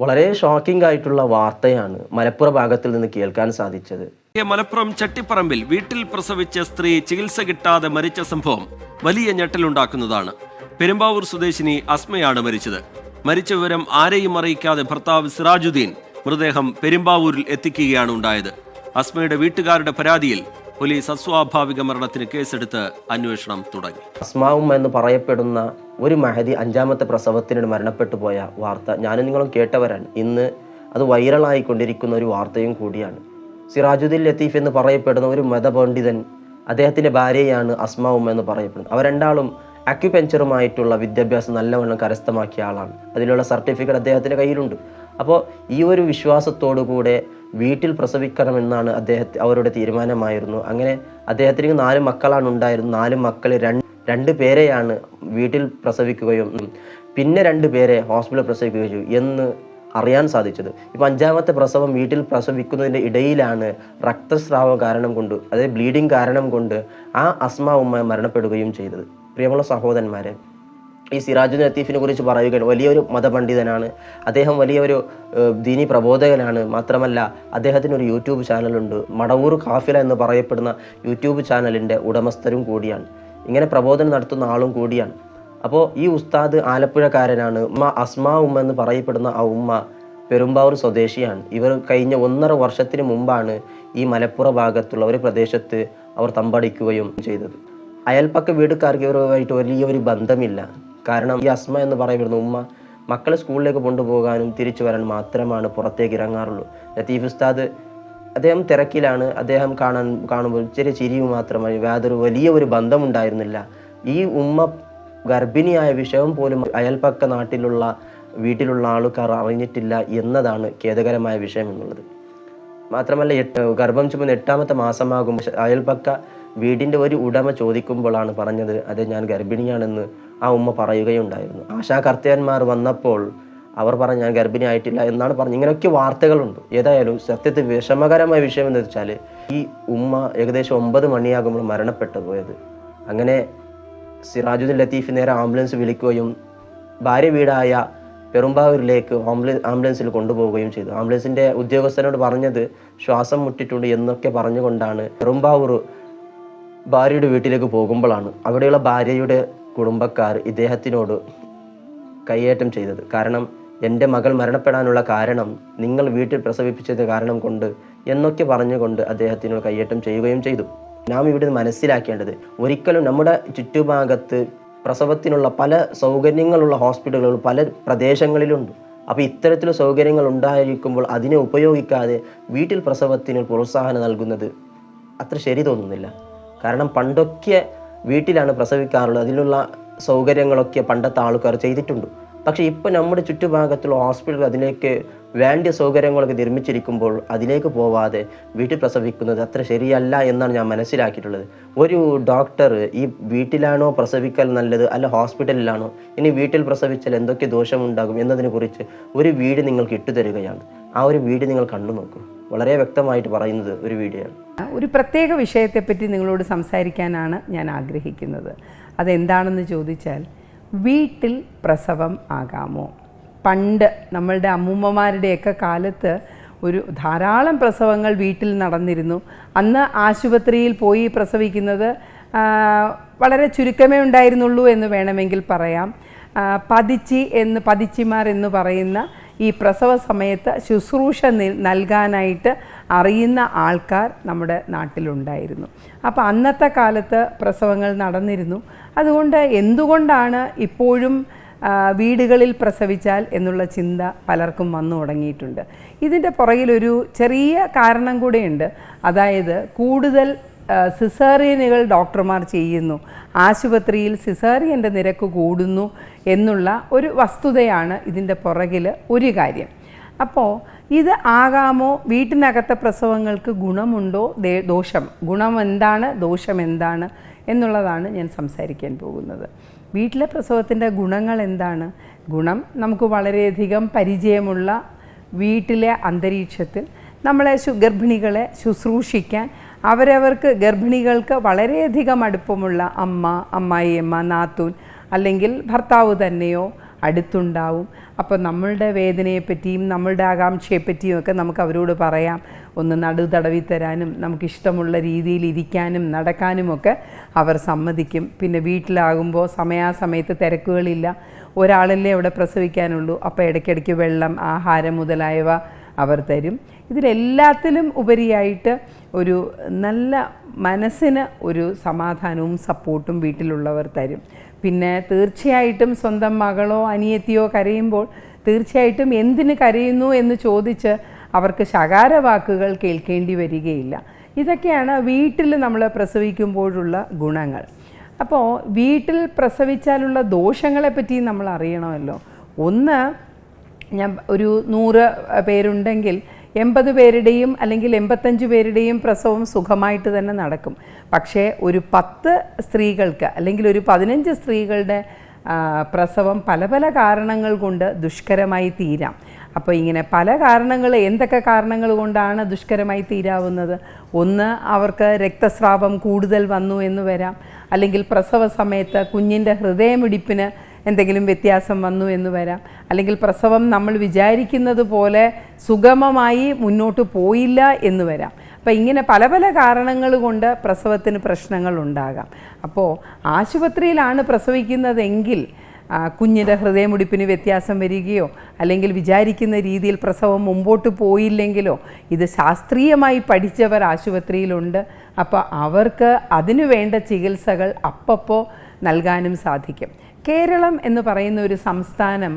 വളരെ ഷോക്കിംഗ് ആയിട്ടുള്ള വാർത്തയാണ് മലപ്പുറം ഭാഗത്തിൽ നിന്ന് കേൾക്കാൻ സാധിച്ചത്. മലപ്പുറം ചട്ടിപ്പറമ്പിൽ വീട്ടിൽ പ്രസവിച്ച സ്ത്രീ ചികിത്സ കിട്ടാതെ മരിച്ച സംഭവം വലിയ ഞെട്ടലുണ്ടാക്കുന്നതാണ്. പെരുമ്പാവൂർ സ്വദേശിനി അസ്മയാണ് മരിച്ചത്. മരിച്ച വിവരം ആരെയും അറിയിക്കാതെ ഭർത്താവ് സിറാജുദ്ദീൻ മൃതദേഹം പെരുമ്പാവൂരിൽ എത്തിക്കുകയാണ് ഉണ്ടായത്. അസ്മയുടെ വീട്ടുകാരുടെ പരാതിയിൽ പോലീസ് അസ്വാഭാവിക മരണത്തിന് കേസെടുത്ത് അന്വേഷണം തുടങ്ങി. അസ്മാവും എന്ന് പറയപ്പെടുന്ന ഒരു മഹതി അഞ്ചാമത്തെ പ്രസവത്തിനിടെ മരണപ്പെട്ടു പോയ വാർത്ത ഞാനും നിങ്ങളും കേട്ടവരാണ്. ഇന്ന് അത് വൈറലായിക്കൊണ്ടിരിക്കുന്ന ഒരു വാർത്തയും കൂടിയാണ്. സിറാജുദ്ദീൻ ലത്തീഫ് എന്ന് പറയപ്പെടുന്ന ഒരു മതപണ്ഡിതൻ അദ്ദേഹത്തിന്റെ ഭാര്യയാണ് അസ്മാവും എന്ന് പറയപ്പെടുന്നത്. അവർ രണ്ടാളും അക്യുപെഞ്ചറുമായിട്ടുള്ള വിദ്യാഭ്യാസം നല്ലവണ്ണം കരസ്ഥമാക്കിയ ആളാണ്. അതിനുള്ള സർട്ടിഫിക്കറ്റ് അദ്ദേഹത്തിന്റെ കയ്യിലുണ്ട്. അപ്പോൾ ഈ ഒരു വിശ്വാസത്തോടു കൂടെ വീട്ടിൽ പ്രസവിക്കണമെന്നാണ് അദ്ദേഹത്തെ അവരുടെ തീരുമാനമായിരുന്നു. അങ്ങനെ അദ്ദേഹത്തിന് നാല് മക്കളാണ് ഉണ്ടായിരുന്നത്. നാല് മക്കൾ രണ്ട് രണ്ട് പേരെയാണ് വീട്ടിൽ പ്രസവിക്കുകയും പിന്നെ രണ്ട് പേരെ ഹോസ്പിറ്റലിൽ പ്രസവിക്കുകയും എന്ന് അറിയാൻ സാധിച്ചത്. ഇപ്പം അഞ്ചാമത്തെ പ്രസവം വീട്ടിൽ പ്രസവിക്കുന്നതിന്റെ ഇടയിലാണ് രക്തസ്രാവം കാരണം കൊണ്ട് അതായത് ബ്ലീഡിങ് കാരണം കൊണ്ട് ആ അസ്മ ഉമ്മ മരണപ്പെടുകയും ചെയ്തത്. പ്രിയമുള്ള സഹോദരന്മാരെ ഈ സിറാജു ലത്തീഫിനെ കുറിച്ച് പറയുകയാണ്. വലിയൊരു മതപണ്ഡിതനാണ്. അദ്ദേഹം വലിയൊരു ദീനി പ്രബോധകനാണ്. മാത്രമല്ല അദ്ദേഹത്തിന് ഒരു യൂട്യൂബ് ചാനലുണ്ട്. മടവൂർ കാഫില എന്ന് പറയപ്പെടുന്ന യൂട്യൂബ് ചാനലിന്റെ ഉടമസ്ഥരും കൂടിയാണ്. ഇങ്ങനെ പ്രബോധനം നടത്തുന്ന ആളും കൂടിയാണ്. അപ്പോൾ ഈ ഉസ്താദ് ആലപ്പുഴക്കാരനാണ്. ഉമ്മ അസ്മാ ഉമ്മ എന്ന് പറയപ്പെടുന്ന ആ ഉമ്മ പെരുമ്പാവൂർ സ്വദേശിയാണ്. ഇവർ കഴിഞ്ഞ ഒന്നര വർഷത്തിന് മുമ്പാണ് ഈ മലപ്പുറ ഭാഗത്തുള്ള ഒരു പ്രദേശത്ത് അവർ തമ്പടിക്കുകയും ചെയ്തത്. അയൽപ്പക്ക വീടുകാർക്ക് ഇവരുമായിട്ട് വലിയൊരു ബന്ധമില്ല. കാരണം ഈ അസ്മ എന്ന് പറയപ്പെടുന്ന ഉമ്മ മക്കളെ സ്കൂളിലേക്ക് കൊണ്ടുപോകാനും തിരിച്ചു വരാൻ മാത്രമാണ് പുറത്തേക്ക് ഇറങ്ങാറുള്ളൂ. ലത്തീഫ് ഉസ്താദ് അദ്ദേഹം തിരക്കിലാണ്. അദ്ദേഹം കാണാൻ കാണുമ്പോൾ ചെറിയ ചിരിയും മാത്രമായി യാതൊരു വലിയ ഒരു ബന്ധമുണ്ടായിരുന്നില്ല. ഈ ഉമ്മ ഗർഭിണിയായ വിഷയം പോലും അയൽപ്പക്ക നാട്ടിലുള്ള വീട്ടിലുള്ള ആൾക്കാർ അറിഞ്ഞിട്ടില്ല എന്നതാണ് ഖേദകരമായ വിഷയം എന്നുള്ളത്. മാത്രമല്ല ഗർഭം ചുമന്ന് എട്ടാമത്തെ മാസമാകുമ്പോൾ അയൽപ്പക്ക വീടിന്റെ ഒരു ഉടമ ചോദിക്കുമ്പോഴാണ് പറഞ്ഞത് അതെ ഞാൻ ഗർഭിണിയാണെന്ന് ആ ഉമ്മ പറയുകയുണ്ടായിരുന്നു. ആശാ കർത്തയന്മാർ വന്നപ്പോൾ അവർ പറഞ്ഞു ഞാൻ ഗർഭിണിയായിട്ടില്ല എന്നാണ് പറഞ്ഞു ഇങ്ങനെയൊക്കെ വാർത്തകളുണ്ട്. ഏതായാലും സത്യത്തിൽ വിഷമകരമായ വിഷയം എന്ന് വെച്ചാൽ ഈ ഉമ്മ ഏകദേശം ഒമ്പത് മണിയാകുമ്പോൾ മരണപ്പെട്ടു പോയത്. അങ്ങനെ സിറാജുദ്ദീൻ ലത്തീഫ് നേരെ ആംബുലൻസ് വിളിക്കുകയും ഭാര്യ വീടായ പെരുമ്പാവൂരിലേക്ക് ആംബുലൻസ് ആംബുലൻസിൽ കൊണ്ടുപോവുകയും ചെയ്തു. ആംബുലൻസിന്റെ ഉദ്യോഗസ്ഥനോട് പറഞ്ഞത് ശ്വാസം മുട്ടിട്ടുണ്ട് എന്നൊക്കെ പറഞ്ഞുകൊണ്ടാണ് പെരുമ്പാവൂർ ഭാര്യയുടെ വീട്ടിലേക്ക് പോകുമ്പോഴാണ്. അവിടെയുള്ള ഭാര്യയുടെ കുടുംബക്കാർ ഇദ്ദേഹത്തിനോട് കയ്യേറ്റം ചെയ്തത്. കാരണം എന്റെ മകൾ മരണപ്പെടാനുള്ള കാരണം നിങ്ങൾ വീട്ടിൽ പ്രസവിപ്പിച്ചത് കാരണം കൊണ്ട് എന്നൊക്കെ പറഞ്ഞുകൊണ്ട് അദ്ദേഹത്തിനോട് കയ്യേറ്റം ചെയ്യുകയും ചെയ്തു. നാം ഇവിടെ മനസ്സിലാക്കേണ്ടത് ഒരിക്കലും നമ്മുടെ ചുറ്റുഭാഗത്ത് പ്രസവത്തിനുള്ള പല സൗകര്യങ്ങളുള്ള ഹോസ്പിറ്റലുകൾ പല പ്രദേശങ്ങളിലുണ്ട്. അപ്പോൾ ഇത്തരത്തിൽ സൗകര്യങ്ങൾ ഉണ്ടായിരിക്കുമ്പോൾ അതിനെ ഉപയോഗിക്കാതെ വീട്ടിൽ പ്രസവത്തിന് പ്രോത്സാഹനം നൽകുന്നത് അത്ര ശരി തോന്നുന്നില്ല. കാരണം പണ്ടൊക്കെ വീട്ടിലാണ് പ്രസവിക്കാറുള്ളത്. അതിലുള്ള സൗകര്യങ്ങളൊക്കെ പണ്ടത്തെ ആൾക്കാർ ചെയ്തിട്ടുണ്ട്. പക്ഷേ ഇപ്പോൾ നമ്മുടെ ചുറ്റുഭാഗത്തുള്ള ഹോസ്പിറ്റൽ അതിലേക്ക് വേണ്ട സൗകര്യങ്ങളൊക്കെ നിർമ്മിച്ചിരിക്കുമ്പോൾ അതിലേക്ക് പോവാതെ വീട്ടിൽ പ്രസവിക്കുന്നത് അത്ര ശരിയല്ല എന്നാണ് ഞാൻ മനസ്സിലാക്കിയിട്ടുള്ളത്. ഒരു ഡോക്ടർ ഈ വീട്ടിലാണോ പ്രസവിക്കൽ നല്ലത് അല്ല ഹോസ്പിറ്റലിലാണോ? ഇനി വീട്ടിൽ പ്രസവിച്ചാൽ എന്തൊക്കെ ദോഷമുണ്ടാകും എന്നതിനെ കുറിച്ച് ഒരു വീട് നിങ്ങൾക്ക് ഇട്ടുതരികയാണ്. ആ ഒരു വീട് നിങ്ങൾ കണ്ടു നോക്കൂ വളരെ വ്യക്തമായിട്ട് പറയുന്നത് ഒരു വീഡിയോ ആണ് ഒരു പ്രത്യേക വിഷയത്തെപ്പറ്റി നിങ്ങളോട് സംസാരിക്കാനാണ് ഞാൻ ആഗ്രഹിക്കുന്നത്. അതെന്താണെന്ന് ചോദിച്ചാൽ വീട്ടിൽ പ്രസവം ആകാമോ? പണ്ട് നമ്മളുടെ അമ്മൂമ്മമാരുടെയൊക്കെ കാലത്ത് ഒരു ധാരാളം പ്രസവങ്ങൾ വീട്ടിൽ നടന്നിരുന്നു. അന്ന് ആശുപത്രിയിൽ പോയി പ്രസവിക്കുന്നത് വളരെ ചുരുക്കമേ ഉണ്ടായിരുന്നുള്ളൂ എന്ന് വേണമെങ്കിൽ പറയാം. പതിച്ചി എന്ന് പതിച്ചിമാർ എന്ന് പറയുന്ന ഈ പ്രസവ സമയത്ത് ശുശ്രൂഷ നൽകാനായിട്ട് അറിയുന്ന ആൾക്കാർ നമ്മുടെ നാട്ടിലുണ്ടായിരുന്നു. അപ്പോൾ അന്നത്തെ കാലത്ത് പ്രസവങ്ങൾ നടന്നിരുന്നു. അതുകൊണ്ട് എന്തുകൊണ്ടാണ് ഇപ്പോഴും വീടുകളിൽ പ്രസവിച്ചാൽ എന്നുള്ള ചിന്ത പലർക്കും വന്നു തുടങ്ങിയിട്ടുണ്ട്. ഇതിന്റെ പുറകിലൊരു ചെറിയ കാരണം കൂടെയുണ്ട്. അതായത് കൂടുതൽ സിസേറിയനുകൾ ഡോക്ടർമാർ ചെയ്യുന്നു. ആശുപത്രിയിൽ സിസേറിയന്റെ നിരക്ക് കൂടുന്നു എന്നുള്ള ഒരു വസ്തുതയാണ് ഇതിന്റെ പുറകിൽ ഒരു കാര്യം. അപ്പോൾ ഇത് ആകാമോ? വീട്ടിനകത്തെ പ്രസവങ്ങൾക്ക് ഗുണമുണ്ടോ? ദോഷം. ഗുണം എന്താണ്? ദോഷം എന്താണ്? എന്നുള്ളതാണ് ഞാൻ സംസാരിക്കാൻ പോകുന്നത്. വീട്ടിലെ പ്രസവത്തിന്റെ ഗുണങ്ങൾ എന്താണ്? ഗുണം നമുക്ക് വളരെയധികം പരിചയമുള്ള വീട്ടിലെ അന്തരീക്ഷത്തിൽ നമ്മളെ ഗർഭിണികളെ ശുശ്രൂഷിക്കാൻ അവരവർക്ക് ഗർഭിണികൾക്ക് വളരെയധികം അടുപ്പമുള്ള അമ്മ അമ്മായിയമ്മ നാത്തൂൻ അല്ലെങ്കിൽ ഭർത്താവ് തന്നെയോ അടുത്തുണ്ടാവും. അപ്പോൾ നമ്മളുടെ വേദനയെപ്പറ്റിയും നമ്മളുടെ ആകാംക്ഷയെപ്പറ്റിയും ഒക്കെ നമുക്ക് അവരോട് പറയാം. ഒന്ന് നടു തടവി തരാനും നമുക്കിഷ്ടമുള്ള രീതിയിൽ ഇരിക്കാനും നടക്കാനും ഒക്കെ അവർ സമ്മതിക്കും. പിന്നെ വീട്ടിലാകുമ്പോൾ സമയാസമയത്ത് തിരക്കുകളില്ല. ഒരാളല്ലേ അവിടെ പ്രസവിക്കാനുള്ളൂ. അപ്പോൾ ഇടയ്ക്കിടയ്ക്ക് വെള്ളം ആഹാരം മുതലായവ അവർ തരും. ഇതിലെല്ലാത്തിലും ഉപരിയായിട്ട് ഒരു നല്ല മനസ്സിന് ഒരു സമാധാനവും സപ്പോർട്ടും വീട്ടിലുള്ളവർ തരും. പിന്നെ തീർച്ചയായിട്ടും സ്വന്തം മകളോ അനിയത്തിയോ കരയുമ്പോൾ തീർച്ചയായിട്ടും എന്തിന് കരയുന്നു എന്ന് ചോദിച്ച് അവർക്ക് ശകാര വാക്കുകൾ കേൾക്കേണ്ടി വരികയില്ല. ഇതൊക്കെയാണ് വീട്ടിൽ നമ്മൾ പ്രസവിക്കുമ്പോഴുള്ള ഗുണങ്ങൾ. അപ്പോൾ വീട്ടിൽ പ്രസവിച്ചാലുള്ള ദോഷങ്ങളെപ്പറ്റി നമ്മൾ അറിയണമല്ലോ. ഒന്ന് ഞാൻ ഒരു നൂറ് പേരുണ്ടെങ്കിൽ എൺപത് പേരുടെയും അല്ലെങ്കിൽ എൺപത്തഞ്ച് പേരുടെയും പ്രസവം സുഖമായിട്ട് തന്നെ നടക്കും. പക്ഷേ ഒരു പത്ത് സ്ത്രീകൾക്ക് അല്ലെങ്കിൽ ഒരു പതിനഞ്ച് സ്ത്രീകളുടെ പ്രസവം പല പല കാരണങ്ങൾ കൊണ്ട് ദുഷ്കരമായി തീരാം. അപ്പോൾ ഇങ്ങനെ പല കാരണങ്ങൾ എന്തൊക്കെ കാരണങ്ങൾ കൊണ്ടാണ് ദുഷ്കരമായി തീരാവുന്നത്? ഒന്ന് അവർക്ക് രക്തസ്രാവം കൂടുതൽ വന്നു എന്ന് വരാം. അല്ലെങ്കിൽ പ്രസവ സമയത്ത് കുഞ്ഞിന്റെ ഹൃദയമിടിപ്പിന് എന്തെങ്കിലും വ്യത്യാസം വന്നു എന്ന് വരാം. അല്ലെങ്കിൽ പ്രസവം നമ്മൾ വിചാരിക്കുന്നത് പോലെ സുഗമമായി മുന്നോട്ട് പോയില്ല എന്ന് വരാം. അപ്പോൾ ഇങ്ങനെ പല പല കാരണങ്ങൾ കൊണ്ട് പ്രസവത്തിന് പ്രശ്നങ്ങൾ ഉണ്ടാകാം. അപ്പോൾ ആശുപത്രിയിലാണ് പ്രസവിക്കുന്നതെങ്കിൽ കുഞ്ഞിന്റെ ഹൃദയമുടിപ്പിന് വ്യത്യാസം വരികയോ അല്ലെങ്കിൽ വിചാരിക്കുന്ന രീതിയിൽ പ്രസവം മുമ്പോട്ട് പോയില്ലെങ്കിലോ ഇത് ശാസ്ത്രീയമായി പഠിച്ചവർ ആശുപത്രിയിലുണ്ട്. അപ്പോൾ അവർക്ക് അതിനു വേണ്ട ചികിത്സകൾ അപ്പപ്പോൾ നൽകാനും സാധിക്കും. കേരളം എന്ന് പറയുന്ന ഒരു സംസ്ഥാനം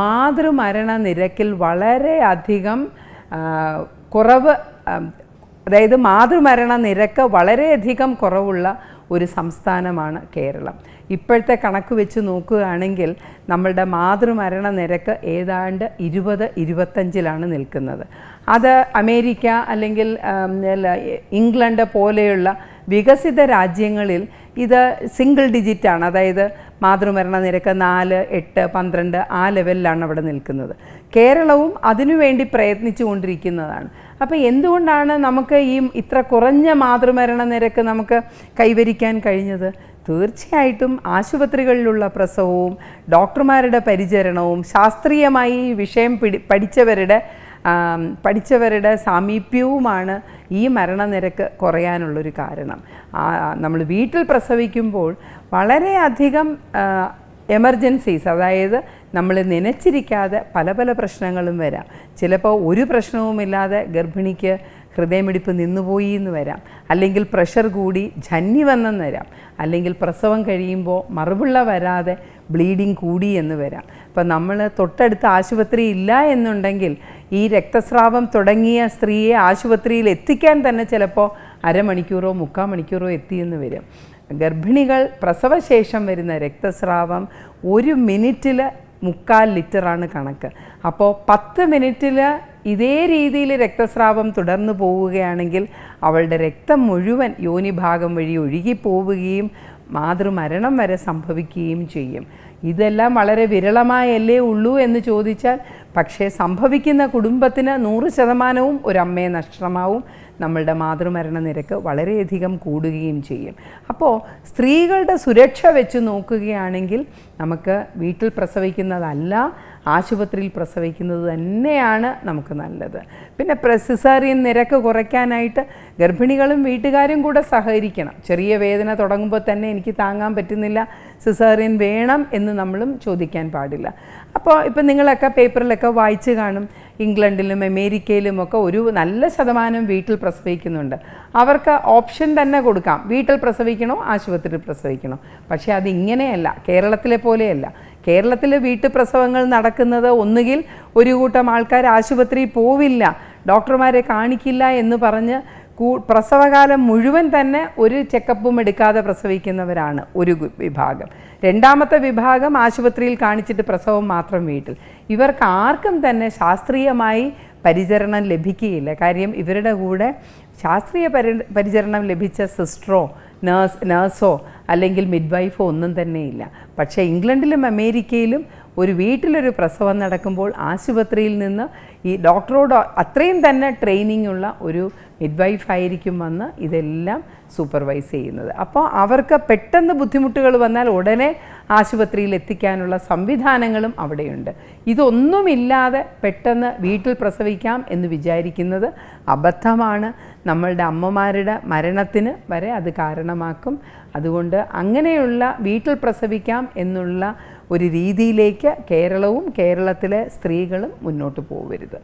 മാതൃമരണ നിരക്കിൽ വളരെയധികം കുറവ് അതായത് മാതൃമരണ നിരക്ക് വളരെയധികം കുറവുള്ള ഒരു സംസ്ഥാനമാണ് കേരളം. ഇപ്പോഴത്തെ കണക്ക് വെച്ച് നോക്കുകയാണെങ്കിൽ നമ്മളുടെ മാതൃമരണ നിരക്ക് ഏതാണ്ട് ഇരുപത് ഇരുപത്തഞ്ചിലാണ് നിൽക്കുന്നത്. അത് അമേരിക്ക അല്ലെങ്കിൽ ഇംഗ്ലണ്ട് പോലെയുള്ള വികസിത രാജ്യങ്ങളിൽ ഇത് സിംഗിൾ ഡിജിറ്റാണ് അതായത് മാതൃമരണ നിരക്ക് നാല് എട്ട് പന്ത്രണ്ട് ആ ലെവലിലാണ് അവിടെ നിൽക്കുന്നത്. കേരളവും അതിനുവേണ്ടി പ്രയത്നിച്ചു കൊണ്ടിരിക്കുന്നതാണ്. അപ്പോൾ എന്തുകൊണ്ടാണ് നമുക്ക് ഈ ഇത്ര കുറഞ്ഞ മാതൃമരണ നിരക്ക് നമുക്ക് കൈവരിക്കാൻ കഴിഞ്ഞത്? തീർച്ചയായിട്ടും ആശുപത്രികളിലുള്ള പ്രസവവും ഡോക്ടർമാരുടെ പരിചരണവും ശാസ്ത്രീയമായി ഈ വിഷയം പിടി പഠിച്ചവരുടെ പഠിച്ചവരുടെ സാമീപ്യവുമാണ് ഈ മരണനിരക്ക് കുറയാനുള്ളൊരു കാരണം. നമ്മൾ വീട്ടിൽ പ്രസവിക്കുമ്പോൾ വളരെയധികം എമർജൻസീസ് അതായത് നമ്മൾ നനച്ചിരിക്കാതെ പല പല പ്രശ്നങ്ങളും വരാം. ചിലപ്പോൾ ഒരു പ്രശ്നവുമില്ലാതെ ഗർഭിണിക്ക് ഹൃദയമിടിപ്പ് നിന്നുപോയി എന്ന് വരാം. അല്ലെങ്കിൽ പ്രഷർ കൂടി ജന്നി വന്നെന്ന് വരാം. അല്ലെങ്കിൽ പ്രസവം കഴിയുമ്പോൾ മറുപിള്ള വരാതെ ബ്ലീഡിങ് കൂടി എന്ന് വരാം. അപ്പം നമ്മൾ തൊട്ടടുത്ത് ആശുപത്രി ഇല്ല എന്നുണ്ടെങ്കിൽ ഈ രക്തസ്രാവം തുടങ്ങിയ സ്ത്രീയെ ആശുപത്രിയിൽ എത്തിക്കാൻ തന്നെ ചിലപ്പോൾ അരമണിക്കൂറോ മുക്കാൽ മണിക്കൂറോ എത്തിയെന്ന് വരും. ഗർഭിണികൾ പ്രസവശേഷം വരുന്ന രക്തസ്രാവം ഒരു മിനിറ്റിൽ മുക്കാൽ ലിറ്ററാണ് കണക്ക്. അപ്പോൾ പത്ത് മിനിറ്റിൽ ഇതേ രീതിയിൽ രക്തസ്രാവം തുടർന്നു പോവുകയാണെങ്കിൽ അവളുടെ രക്തം മുഴുവൻ യോനിഭാഗം വഴി ഒഴുകി പോവുകയും മാതൃമരണം വരെ സംഭവിക്കുകയും ചെയ്യും. ഇതെല്ലാം വളരെ വിരളമായല്ലേ ഉള്ളൂ എന്ന് ചോദിച്ചാൽ പക്ഷേ സംഭവിക്കുന്ന കുടുംബത്തിന് നൂറ് ശതമാനവും ഒരമ്മയെ നഷ്ടമാവും. നമ്മളുടെ മാതൃമരണ നിരക്ക് വളരെയധികം കൂടുകയും ചെയ്യും. അപ്പോൾ സ്ത്രീകളുടെ സുരക്ഷ വെച്ച് നോക്കുകയാണെങ്കിൽ നമുക്ക് വീട്ടിൽ പ്രസവിക്കുന്നതല്ല ആശുപത്രിയിൽ പ്രസവിക്കുന്നത് തന്നെയാണ് നമുക്ക് നല്ലത്. പിന്നെ സിസേറിയൻ നിരക്ക് കുറയ്ക്കാനായിട്ട് ഗർഭിണികളും വീട്ടുകാരും കൂടെ സഹകരിക്കണം. ചെറിയ വേദന തുടങ്ങുമ്പോൾ തന്നെ എനിക്ക് താങ്ങാൻ പറ്റുന്നില്ല സിസേറിയൻ വേണം എന്ന് നമ്മളും ചോദിക്കാൻ പാടില്ല. അപ്പോൾ ഇപ്പം നിങ്ങളൊക്കെ പേപ്പറിലൊക്കെ വായിച്ച് കാണും. ഇംഗ്ലണ്ടിലും അമേരിക്കയിലും ഒക്കെ ഒരു നല്ല ശതമാനം വീട്ടിൽ പ്രസവിക്കുന്നുണ്ട്. അവർക്ക് ഓപ്ഷൻ തന്നെ കൊടുക്കാം. വീട്ടിൽ പ്രസവിക്കണോ ആശുപത്രിയിൽ പ്രസവിക്കണോ? പക്ഷേ അതിങ്ങനെയല്ല. കേരളത്തിലെ പോലെയല്ല. കേരളത്തിൽ വീട്ടുപ്രസവങ്ങൾ നടക്കുന്നത് ഒന്നുകിൽ ഒരു കൂട്ടം ആൾക്കാർ ആശുപത്രിയിൽ പോവില്ല ഡോക്ടർമാരെ കാണിക്കില്ല എന്ന് പറഞ്ഞ് പ്രസവകാലം മുഴുവൻ തന്നെ ഒരു ചെക്കപ്പും എടുക്കാതെ പ്രസവിക്കുന്നവരാണ് ഒരു വിഭാഗം. രണ്ടാമത്തെ വിഭാഗം ആശുപത്രിയിൽ കാണിച്ചിട്ട് പ്രസവം മാത്രം വീട്ടിൽ. ഇവർക്ക് ആർക്കും തന്നെ ശാസ്ത്രീയമായി പരിചരണം ലഭിക്കുകയില്ല. കാര്യം ഇവരുടെ കൂടെ ശാസ്ത്രീയ പരി പരിചരണം ലഭിച്ച സിസ്റ്ററോ നേഴ്സ് നേഴ്സോ അല്ലെങ്കിൽ മിഡ്വൈഫോ ഒന്നും തന്നെയില്ല പക്ഷേ ഇംഗ്ലണ്ടിലും അമേരിക്കയിലും ഒരു വീട്ടിലൊരു പ്രസവം നടക്കുമ്പോൾ ആശുപത്രിയിൽ നിന്ന് ഈ ഡോക്ടറോട് അത്രയും തന്നെ ട്രെയിനിങ് ഉള്ള ഒരു മിഡ്വൈഫ് ആയിരിക്കും വന്ന് ഇതെല്ലാം സൂപ്പർവൈസ് ചെയ്യുന്നത്. അപ്പോൾ അവർക്ക് പെട്ടെന്ന് ബുദ്ധിമുട്ടുകൾ വന്നാൽ ഉടനെ ആശുപത്രിയിൽ എത്തിക്കാനുള്ള സംവിധാനങ്ങളും അവിടെയുണ്ട്. ഇതൊന്നുമില്ലാതെ പെട്ടെന്ന് വീട്ടിൽ പ്രസവിക്കാം എന്ന് വിചാരിക്കുന്നത് അബദ്ധമാണ്. നമ്മളുടെ അമ്മമാരുടെ മരണത്തിന് വരെ അത് കാരണമാക്കും. അതുകൊണ്ട് അങ്ങനെയുള്ള വീട്ടിൽ പ്രസവിക്കാം എന്നുള്ള ഒരു രീതിയിലേക്ക് കേരളവും കേരളത്തിലെ സ്ത്രീകളും മുന്നോട്ട് പോകരുത്